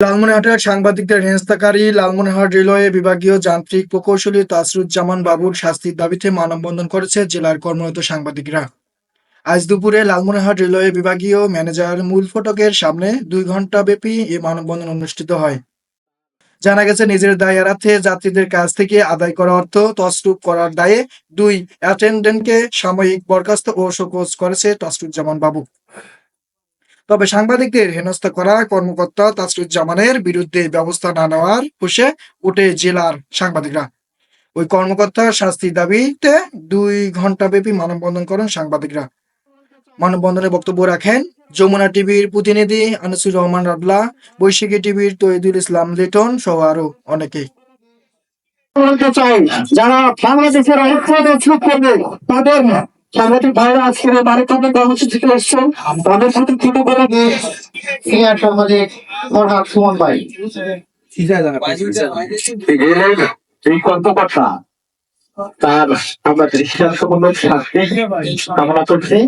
লালমনিরহাটের সাংবাদিকদের হেনস্থাকারী লালমনিরহাট রেলওয়ে বিভাগীয় যান্ত্রিক প্রকৌশলী তাসরুজ্জামান বাবুর শাস্তির দাবিতে মানববন্ধন করেছে জেলার কর্মরত সাংবাদিকরা। আজ দুপুরে লালমনিরহাট রেলওয়ে বিভাগীয় ম্যানেজার মূল ফটকের সামনে দুই ঘণ্টা ব্যাপী এই মানববন্ধন অনুষ্ঠিত হয়। জানা গেছে, নিজের দায় এড়াতে যাত্রীদের কাছ থেকে আদায় করা অর্থ তসরুপ করার দায়ে দুই অ্যাটেন্ডেন্টকে সাময়িক বরখাস্ত ও শোকজ করেছে তসরুজ্জামান বাবু। তবে সাংবাদিকদের হেনস্থা করা কর্মকর্তা তাসরুজ্জামানের বিরুদ্ধে ব্যবস্থা না নেওয়ার হুঁশে উঠে জেলার সাংবাদিকরা। ওই কর্মকর্তার শাস্তির দাবিতে দুই ঘণ্টা ব্যাপী মানববন্ধন করেন সাংবাদিকরা। মানববন্ধনে বক্তব্য রাখেন যমুনা টিভির প্রতিনিধি আনিসুর রহমান রাবলা, বৈশাখী টিভির তৈদুল ইসলাম লিটন সহ আরও বলতে চাই, যারা বাংলাদেশের ঐক্যকে চুপ করবে তাদের সাংবাদিক ভাইরা আজকে বাড়িতে মানিকগঞ্জ কর্মসূচি থেকে এসছেন তাদের সাথে তৃতীয় করে সিনিয়র সাংবাদিক ফরহাদ সুমন ভাই। এই কথা তার আমরা দৃষ্টান্তমূলক শাস্তি কামনা করছি।